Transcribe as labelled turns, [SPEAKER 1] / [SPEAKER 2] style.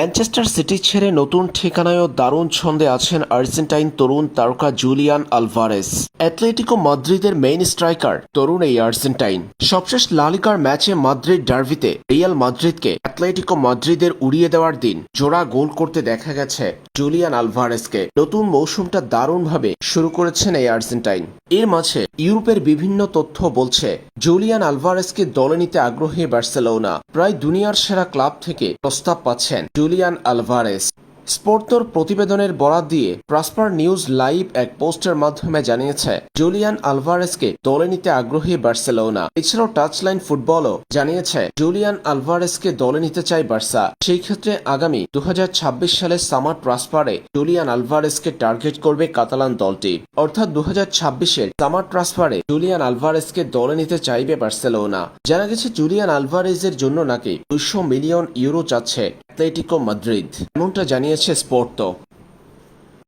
[SPEAKER 1] Manchester city ছেড়ে নতুন ঠিকানায়ও দারুণ ছন্দে আছেন আর্জেন্টাইন তরুণ তারকা জুলিয়ান আলভারেস। অ্যাথলেটিকো মাদ্রিদের মেইন স্ট্রাইকার তরুণ এই আর্জেন্টাইন। সবশেষ লালিগার ম্যাচে মাদ্রিদ ডার্ভিতে রিয়াল মাদ্রিদকে অ্যাথলেটিকো মাদ্রিদের উড়িয়ে দেওয়ার দিন জোড়া গোল করতে দেখা গেছে জুলিয়ান আলভারেসকে। নতুন মৌসুমটা দারুণভাবে শুরু করেছেন এই আর্জেন্টাইন। এর মাঝে ইউরোপের বিভিন্ন তথ্য বলছে, জুলিয়ান আলভারেসকে দলে নিতে আগ্রহী বার্সেলোনা। প্রায় দুনিয়ার সেরা ক্লাব থেকে প্রস্তাব পাচ্ছেন জুলিয়ান আলভারেস। স্পোর্তর প্রতিবেদনের বরাত দিয়ে প্রাসপার নিউজ লাইভ এক পোস্টের মাধ্যমে জানিয়েছে, জুলিয়ান আলভারেসকে দলে নিতে আগ্রহী বার্সেলোনা। এছাড়াও টাচলাইন ফুটবলও জানিয়েছে, জুলিয়ান আলভারেসকে দলে নিতে চায় বার্সা। সেই ক্ষেত্রে আগামী দু সালের সামার ট্রান্সফারে জুলিয়ান আলভারেসকে টার্গেট করবে কাতালান দলটি। অর্থাৎ দু হাজার ছাব্বিশের সামার ট্রান্সফারে জুলিয়ান আলভারেসকে দলে নিতে চাইবে বার্সেলোনা। জানা গেছে, জুলিয়ান আলভারেজের জন্য নাকি দুশো মিলিয়ন ইউরো চাচ্ছে অ্যাথলেটিকো মাদ্রিদ। এমনটা জানিয়েছে স্পোর্টো